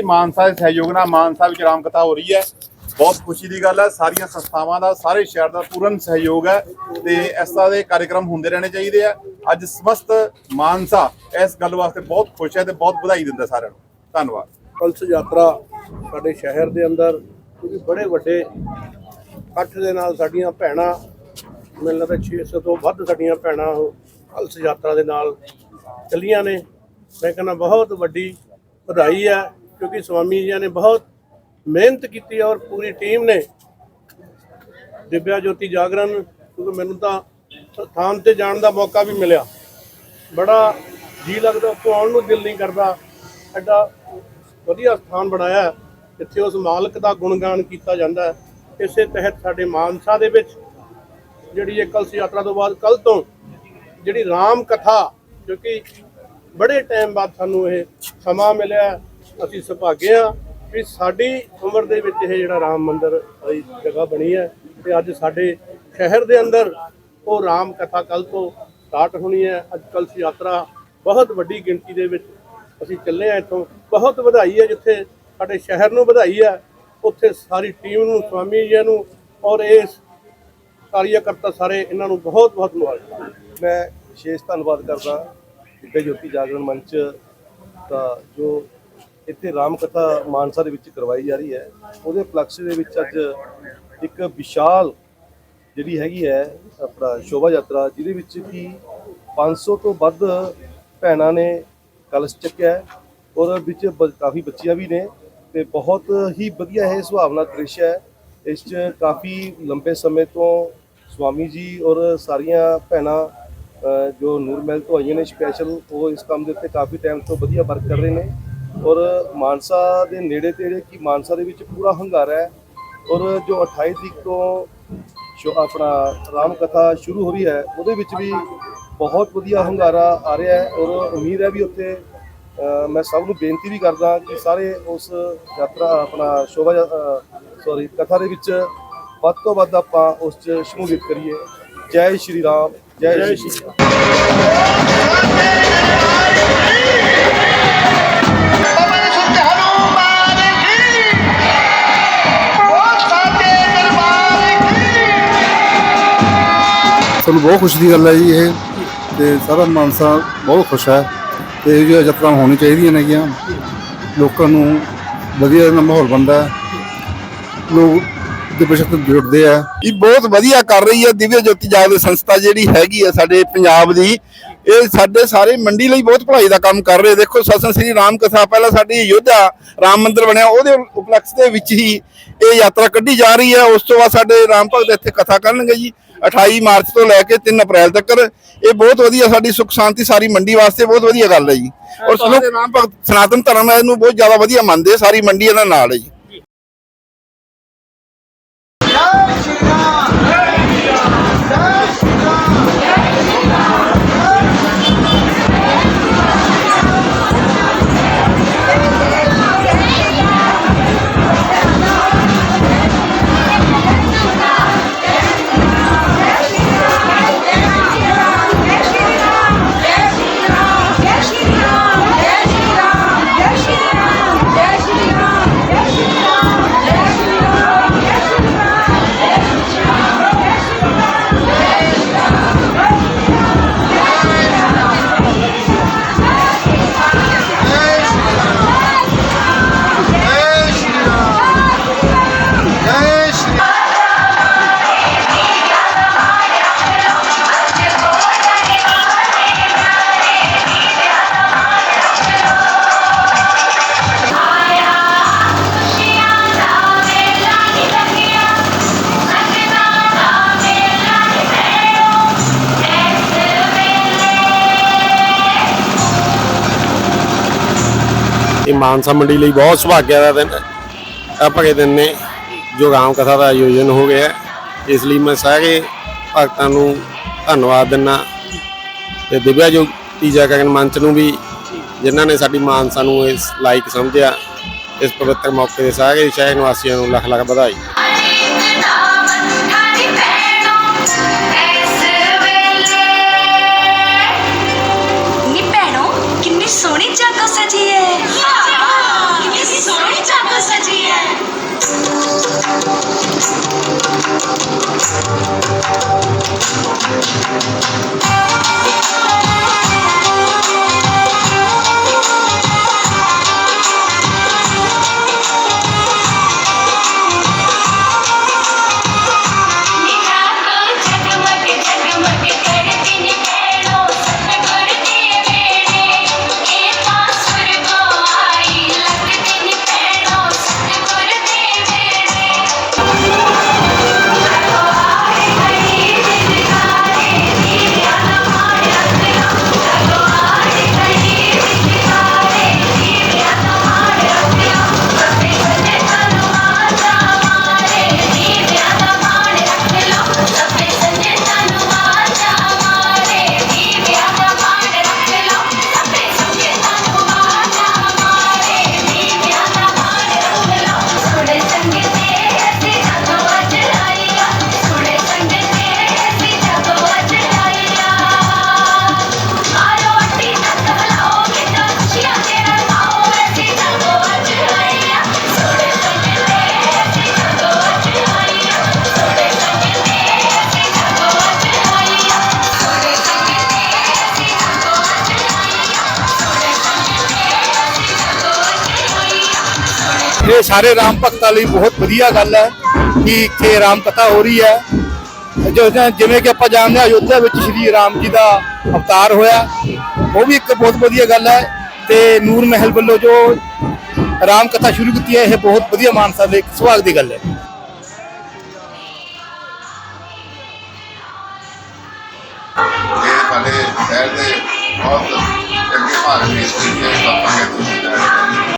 ਸਾਰੀ ਮਾਨਸਾ ਦੇ ਸਹਿਯੋਗ ਨਾਲ ਮਾਨਸਾ ਵਿੱਚ ਰਾਮ ਕਥਾ ਹੋ ਰਹੀ ਹੈ। ਬਹੁਤ ਖੁਸ਼ੀ ਦੀ ਗੱਲ ਹੈ, ਸਾਰੀਆਂ ਸੰਸਥਾਵਾਂ ਦਾ, ਸਾਰੇ ਸ਼ਹਿਰ ਦਾ ਪੂਰਨ ਸਹਿਯੋਗ ਹੈ ਤੇ ਇਸ ਤਰ੍ਹਾਂ ਦੇ ਕਾਰਜਕ੍ਰਮ ਹੁੰਦੇ ਰਹਿਣੇ ਚਾਹੀਦੇ ਆ। ਅੱਜ ਸਮਸਤ ਮਾਨਸਾ ਇਸ ਗੱਲ ਵਾਸਤੇ ਬਹੁਤ ਖੁਸ਼ ਹੈ ਤੇ ਬਹੁਤ ਵਧਾਈ ਦਿੰਦਾ ਸਾਰਿਆਂ ਨੂੰ। ਧੰਨਵਾਦ। ਕਲਸ ਯਾਤਰਾ ਸਾਡੇ ਸ਼ਹਿਰ ਦੇ ਅੰਦਰ, ਕਿਉਂਕਿ ਬੜੇ ਵੱਡੇ ਇਕੱਠ ਦੇ ਨਾਲ ਸਾਡੀਆਂ ਭੈਣਾਂ, ਮੈਨੂੰ ਲੱਗਦਾ 600 ਤੋਂ ਵੱਧ ਸਾਡੀਆਂ ਭੈਣਾਂ ਉਹ ਕਲਸ ਯਾਤਰਾ ਦੇ ਨਾਲ ਚੱਲੀਆਂ ਨੇ। ਮੈਂ ਕਹਿੰਦਾ ਬਹੁਤ ਵੱਡੀ ਵਧਾਈ ਹੈ। ਕਿਉਂਕਿ ਸਵਾਮੀ ਜੀ ਨੇ ਬਹੁਤ ਮਿਹਨਤ ਕੀਤੀ ਔਰ ਪੂਰੀ ਟੀਮ ਨੇ। ਦਿਵਿਆ ਜੋਤੀ ਜਾਗਰਣ, ਕਿਉਂਕਿ ਮੈਨੂੰ ਤਾਂ ਥਾਂ ਤੇ ਜਾਣ ਦਾ ਮੌਕਾ ਵੀ ਮਿਲਿਆ। ਬੜਾ ਜੀ ਲੱਗਦਾ, ਉੱਥੋਂ ਆਉਣ ਨੂੰ ਦਿਲ ਨਹੀਂ ਕਰਦਾ। ਐਡਾ ਵਧੀਆ ਸਥਾਨ ਬਣਾਇਆ ਜਿੱਥੇ ਉਸ ਮਾਲਕ ਦਾ ਗੁਣਗਾਨ ਕੀਤਾ ਜਾਂਦਾ ਹੈ। ਇਸੇ ਤਹਿਤ ਸਾਡੇ ਮਾਨਸਾ ਦੇ ਵਿੱਚ ਜਿਹੜੀ ਇਹ ਕਲਸ ਯਾਤਰਾ ਤੋਂ ਬਾਅਦ ਕੱਲ ਤੋਂ ਜਿਹੜੀ ਰਾਮ ਕਥਾ ਕਿਉਂਕਿ ਬੜੇ ਟਾਈਮ ਬਾਅਦ ਸਾਨੂੰ ਇਹ ਸਮਾਂ ਮਿਲਿਆ ਅਸੀਂ ਸੁਭਾਗੇ ਹਾਂ ਵੀ ਸਾਡੀ ਉਮਰ ਦੇ ਵਿੱਚ ਇਹ ਜਿਹੜਾ ਰਾਮ ਮੰਦਿਰ ਦੀ ਜਗ੍ਹਾ ਬਣੀ ਹੈ ਤੇ ਅੱਜ ਸਾਡੇ ਸ਼ਹਿਰ ਦੇ ਅੰਦਰ ਉਹ ਰਾਮ ਕਥਾ ਕੱਲ ਤੋਂ ਸਟਾਰਟ ਹੋਣੀ ਹੈ। ਅੱਜ ਕਲਸ ਯਾਤਰਾ ਬਹੁਤ ਵੱਡੀ ਗਿਣਤੀ ਦੇ ਵਿੱਚ ਅਸੀਂ ਚੱਲੇ ਆ ਇੱਥੋਂ। ਬਹੁਤ ਵਧਾਈ ਹੈ ਜਿੱਥੇ ਸਾਡੇ ਸ਼ਹਿਰ ਨੂੰ ਵਧਾਈ ਹੈ। ਉੱਥੇ ਸਾਰੀ ਟੀਮ ਨੂੰ, ਸਵਾਮੀ ਜੀ ਨੂੰ ਔਰ ਇਸ ਕਾਰਿਆਕਰਤਾ ਸਾਰੇ ਇਹਨਾਂ ਨੂੰ ਬਹੁਤ ਬਹੁਤ ਮੁਬਾਰਕਾਂ। ਮੈਂ ਵਿਸ਼ੇਸ਼ ਧੰਨਵਾਦ ਕਰਦਾ ਦਿੱਤੇ ਜੋਤੀ ਜਾਗਰਣ ਮੰਚ ਦਾ ਜੋ ਇੱਥੇ ਰਾਮ ਕਥਾ ਮਾਨਸਾ ਦੇ ਵਿੱਚ ਕਰਵਾਈ ਜਾ ਰਹੀ ਹੈ। ਉਹਦੇ ਪਲਕਸ਼ ਦੇ ਵਿੱਚ ਅੱਜ ਇੱਕ ਵਿਸ਼ਾਲ ਜਿਹੜੀ ਹੈਗੀ ਹੈ, ਆਪਣਾ ਸ਼ੋਭਾ ਯਾਤਰਾ, ਜਿਹਦੇ ਵਿੱਚ ਕਿ 500 ਤੋਂ ਵੱਧ ਭੈਣਾਂ ਨੇ ਕਲਸ਼ ਚੱਕਿਆ ਔਰ ਵਿੱਚ ਬ- ਕਾਫੀ ਬੱਚੀਆਂ ਵੀ ਨੇ ਤੇ ਬਹੁਤ ਹੀ ਵਧੀਆ ਇਹ ਸੁਹਾਵਣਾ ਦ੍ਰਿਸ਼ ਹੈ। ਇਸ 'ਚ ਕਾਫੀ ਲੰਬੇ ਸਮੇਂ ਤੋਂ ਸਵਾਮੀ ਜੀ ਔਰ ਸਾਰੀਆਂ ਭੈਣਾਂ ਜੋ ਨੂਰ ਮਹਿਲ ਤੋਂ ਆਈਆਂ ਨੇ ਸਪੈਸ਼ਲ ਉਹ ਇਸ ਕੰਮ ਦੇ ਉੱਤੇ ਕਾਫੀ ਟਾਈਮ ਤੋਂ ਵਧੀਆ ਵਰਕ ਕਰ ਰਹੇ ਨੇ। ਔਰ ਮਾਨਸਾ ਦੇ ਨੇੜੇ ਤੇੜੇ ਕੀ ਮਾਨਸਾ ਦੇ ਵਿੱਚ ਪੂਰਾ ਹੰਗਾਰਾ ਹੈ? ਔਰ ਜੋ 28 ਤਰੀਕ ਤੋਂ ਸ਼ੋ, ਆਪਣਾ ਰਾਮ ਕਥਾ ਸ਼ੁਰੂ ਹੋ ਰਹੀ ਹੈ, ਉਹਦੇ ਵਿੱਚ ਵੀ ਬਹੁਤ ਵਧੀਆ ਹੰਗਾਰਾ ਆ ਰਿਹਾ ਹੈ ਔਰ ਉਮੀਦ ਹੈ ਵੀ ਉੱਥੇ ਮੈਂ ਸਭ ਨੂੰ ਬੇਨਤੀ ਵੀ ਕਰਦਾ ਕਿ ਸਾਰੇ ਉਸ ਯਾਤਰਾ, ਆਪਣਾ ਸ਼ੋਭਾ ਸੌਰੀ ਕਥਾ ਦੇ ਵਿੱਚ ਵੱਧ ਤੋਂ ਵੱਧ ਆਪਾਂ ਉਸ 'ਚ ਸ਼ਮੂਲੀਅਤ ਕਰੀਏ। ਜੈ ਸ਼੍ਰੀ ਰਾਮ, ਜੈ ਸ਼੍ਰੀ ਰਾਮ। ਸਾਨੂੰ ਬਹੁਤ ਖੁਸ਼ੀ ਦੀ ਗੱਲ ਹੈ ਜੀ ਇਹ। ਤੇ ਸਾਰਾ ਮਾਨਸਾ ਬਹੁਤ ਖੁਸ਼ ਹੈ। ਤੇ ਇਹ ਜਿਹੀ ਯਾਤਰਾ ਹੋਣੀ ਚਾਹੀਦੀਆਂ ਨੇਗੀਆਂ। ਲੋਕਾਂ ਨੂੰ ਵਧੀਆ ਦਾ ਮਾਹੌਲ ਬਣਦਾ ਲੋਕ ਦੇ ਬਸ਼ਤ ਜੁੜਦੇ ਆ। ਇਹ ਬਹੁਤ ਵਧੀਆ ਕਰ ਰਹੀ ਹੈ ਦਿਵਯ ਜੋਤੀ ਜਾਗਰਣ ਸੰਸਥਾ ਜਿਹੜੀ ਹੈਗੀ ਹੈ ਸਾਡੇ ਪੰਜਾਬ ਦੀ। ਇਹ ਸਾਡੇ ਸਾਰੇ ਮੰਡੀ ਲਈ ਬਹੁਤ ਭਲਾਈ ਦਾ ਕੰਮ ਕਰ ਰਹੇ ਦੇਖੋ ਸਤਸੰਗ ਸ੍ਰੀ ਰਾਮ ਕਥਾ ਪਹਿਲਾਂ ਸਾਡੀ ਯੋਧਾ ਰਾਮ ਮੰਦਿਰ ਬਣਿਆ, ਉਹਦੇ ਉਪਲਕਸ਼ ਦੇ ਵਿੱਚ ਹੀ ਇਹ ਯਾਤਰਾ ਕੱਢੀ ਜਾ ਰਹੀ ਹੈ। ਉਸ ਤੋਂ ਬਾਅਦ ਸਾਡੇ ਰਾਮ ਭਗਤ ਇੱਥੇ ਕਥਾ ਕਰਨਗੇ ਜੀ। 28 ਮਾਰਚ ਤੋਂ ਲੈ ਕੇ 3 ਅਪ੍ਰੈਲ ਤੱਕ। ਇਹ ਬਹੁਤ ਵਧੀਆ ਸਾਡੀ ਸੁਖ ਸ਼ਾਂਤੀ ਸਾਰੀ ਮੰਡੀ ਵਾਸਤੇ ਬਹੁਤ ਵਧੀਆ ਗੱਲ ਹੈ ਜੀ। ਔਰ ਸਾਡੇ ਰਾਮ ਭਗਤ ਸਨਾਤਨ ਧਰਮ ਹੈ ਇਹਨੂੰ ਬਹੁਤ ਜ਼ਿਆਦਾ ਵਧੀਆ ਮੰਨਦੇ ਸਾਰੀ ਮੰਡੀ ਇਹਨਾਂ ਨਾਲ ਹੈ ਜੈ। ਇਹ ਮਾਨਸਾ ਮੰਡੀ ਲਈ ਬਹੁਤ ਸੁਭਾਗਿਆ ਦਾ ਦਿਨ ਹੈ। ਭਗੇ ਦਿਨ ਨੇ ਜੋ ਰਾਮ ਕਥਾ ਦਾ ਆਯੋਜਨ ਹੋ ਗਿਆ ਇਸ ਲਈ ਮੈਂ ਸਾਰੇ ਭਗਤਾਂ ਨੂੰ ਧੰਨਵਾਦ ਦਿੰਦਾ ਤੇ ਦਿਵਿਆ ਜੋ ਤੀਜਾ ਗਗਨ ਮੰਚ ਨੂੰ ਵੀ ਜਿਨ੍ਹਾਂ ਨੇ ਸਾਡੀ ਮਾਨਸਾ ਨੂੰ ਇਸ ਲਾਇਕ ਸਮਝਿਆ, ਇਸ ਪਵਿੱਤਰ ਮੌਕੇ ਦੇ ਸਾਰੇ ਸ਼ਹਿਰ ਨਿਵਾਸੀਆਂ ਨੂੰ ਲੱਖ ਲੱਖ ਵਧਾਈ। ਇਹ ਸਾਰੇ ਰਾਮ ਭਗਤਾਂ ਲਈ ਬਹੁਤ ਵਧੀਆ ਗੱਲ ਹੈ ਕਿ ਇੱਥੇ ਰਾਮ ਕਥਾ ਹੋ ਰਹੀ ਹੈ। ਜੋ ਜਿਵੇਂ ਕਿ ਆਪਾਂ ਜਾਣਦੇ ਹਾਂ ਅਯੋਧਿਆ ਵਿੱਚ ਸ਼੍ਰੀ ਰਾਮ ਜੀ ਦਾ ਅਵਤਾਰ ਹੋਇਆ, ਉਹ ਵੀ ਇੱਕ ਬਹੁਤ ਵਧੀਆ ਗੱਲ ਹੈ ਤੇ ਨੂਰ ਮਹਿਲ ਵੱਲੋਂ ਜੋ ਰਾਮ ਕਥਾ ਸ਼ੁਰੂ ਕੀਤੀ ਹੈ, ਇਹ ਬਹੁਤ ਵਧੀਆ ਮਾਨਸਾ ਦੇ ਇੱਕ ਸੁਭਾਗ ਦੀ ਗੱਲ ਹੈ। ਇਹ ਸਾਡੇ ਸ਼ਹਿਰ ਦੇ ਬਹੁਤ ਚੰਗੇ ਭਾਗ ਦੀ ਸਥਿਤੀ ਹੈ ਸਤਸੰਗ ਹੈ